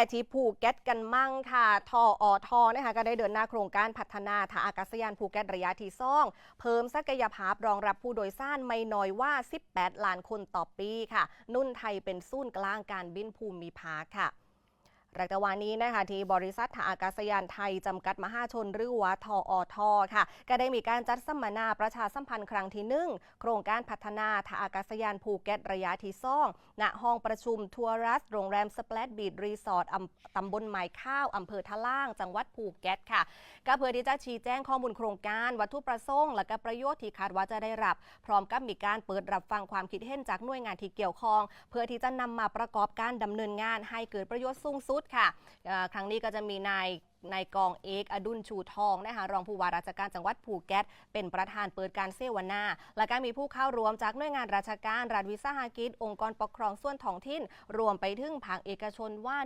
แต่ที่ภูเก็ตกันมั่งค่ะ ทออทอนะคะก็ได้เดินหน้าโครงการพัฒนาท่าอากาศยานภูเก็ตระยะที่ซ่องเพิ่มศักยภาพรองรับผู้โดยสารไม่น้อยว่า 18 ล้านคนต่อปีค่ะ นุ่นไทยเป็นศูนย์กลางการบินภูมิภาคค่ะ รักตะวันนี้นะคะที่บริษัทท่าอากาศยานไทย จำกัดมหาชนหรือว่าทออทค่ะ ก็ได้มีการจัดสัมมนาประชาสัมพันธ์ครั้งที่หนึ่งโครงการพัฒนาท่าอากาศยานภูเก็ตระยะที่ซ่องณห้องประชุมทัวรัสโรงแรมสเปลดบีดรีสอร์ทตำบลไม้ข้าวอำเภอทะล่าง จังหวัดภูเก็ตค่ะ ก็เพื่อที่จะชี้แจงข้อมูลโครงการวัตถุประสงค์และก็ประโยชน์ที่คาดว่าจะได้รับ พร้อมกับมีการเปิดรับฟังความคิดเห็นจากหน่วยงานที่เกี่ยวข้อง เพื่อที่จะนำมาประกอบการดำเนินงานให้เกิดประโยชน์สูงสุดค่ะเอ่อครั้งนี้ก็จะมีนายนายกองเอกอดุลชูทองนะคะรองผู้ว่าราชการจังหวัดภูเก็ตเป็นประธานเปิดการเสวนา และก็มีผู้เข้าร่วมจากหน่วยงานราชการรัฐวิสาหกิจ องค์กรปกครองส่วนท้องถิ่น รวมไปถึงภาคเอกชนว่า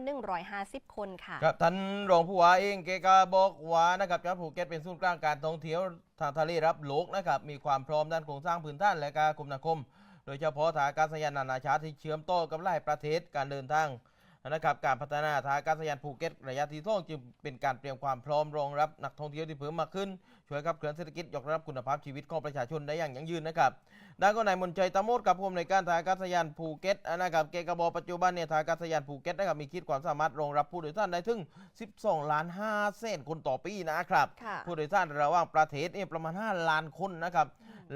150 คนค่ะครับท่านรองผู้ว่าเองเกก็บอกว่านะครับจังหวัดภูเก็ตเป็นศูนย์กลางการท่องเที่ยวทางทะเลรับโลกนะครับมีความพร้อมด้านโครงสร้างพื้นฐานและการคมนาคม โดยเฉพาะท่าอากาศยานนานาชาติที่เชื่อมต่อกับหลายประเทศการเดินทาง นะครับการพัฒนาท่าอากาศยานภูเก็ตระยะที่สองจึงเป็นการเตรียมความพร้อมรองรับนักท่องเที่ยวที่เพิ่มมากขึ้น ช่วยขับเคลื่อนเศรษฐกิจยกระดับคุณภาพชีวิตของประชาชนได้อย่างยั่งยืนนะครับด้านก็นายมนชัยตะโมดกับผู้อำนวยการท่าอากาศยานภูเก็ตนะครับเกกบอกปัจจุบันเนี่ยท่าอากาศยานภูเก็ตนะครับมีขีดความสามารถรองรับผู้โดยสารได้ถึง 12 ล้าน5แสนคนต่อปีนะครับค่ะผู้โดยสารระหว่างประเทศเนี่ยประมาณ 5 ล้านคนนะครับ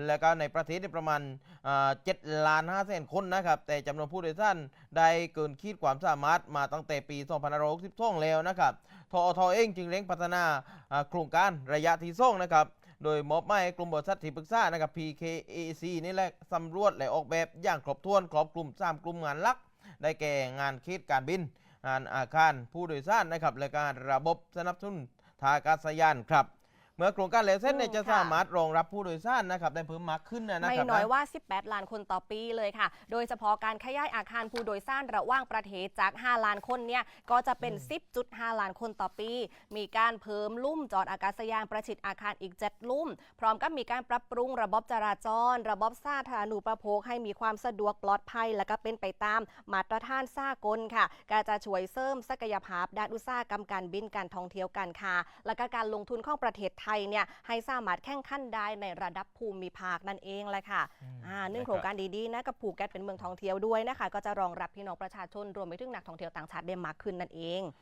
แล้วก็ในประเทศเนี่ยประมาณอ่า7ล้าน5แสนคนนะครับแต่จำนวนผู้โดยสารได้เกินขีดความสามารถมาตั้งแต่ปี2562แล้วนะครับทอทอเองจึงเร่งพัฒนาโครงการระยะที่ส่งนะครับโดยมอบหมายกลุ่มบริษัทที่ปรึกษานะครับ PKAC นี่แหละสำรวจและออกแบบอย่างครบถ้วนครอบกลุ่ม3กลุ่มงานหลัก ได้แก่งานเขตการบิน งานอาคารผู้โดยสารนะครับและการระบบสนับสนุนทางอากาศยานครับ เมื่อโครงการแล้วเสร็จเนี่ยอืมจะค่ะสามารถรองรับผู้โดยสารนะครับได้เพิ่มมากขึ้นนะนะไม่ครับน้อยนะว่า 18 ล้านคนต่อปีเลยค่ะ โดยเฉพาะการขยายอาคารผู้โดยสารระหว่างประเทศจาก 5 ล้านคนเนี่ยก็จะเป็น 10.5 ล้านคนต่อปี มีการเพิ่มลุ่มจอดอากาศยานประชิดอาคารอีก 7 ลุ่ม พร้อมกับมีการปรับปรุงระบบจราจร ระบบสาธารณูปโภคให้มีความสะดวกปลอดภัย และก็เป็นไปตามมาตรฐานสากลค่ะก็จะช่วยเสริมศักยภาพด้านอุตสาหกรรมการบินการท่องเที่ยวการค้าและก็การลงทุนของประเทศไทยเนี่ยให้สามารถแข่งขันได้ในระดับภูมิภาคนั่นเองแหละค่ะอ่าหนึ่งโครงการดีๆนะกับภูเก็ตเป็นเมืองท่องเที่ยวด้วยนะคะ ก็จะรองรับพี่น้องประชาชนรวมไปถึงนักท่องเที่ยวต่างชาติได้มากขึ้นนั่นเอง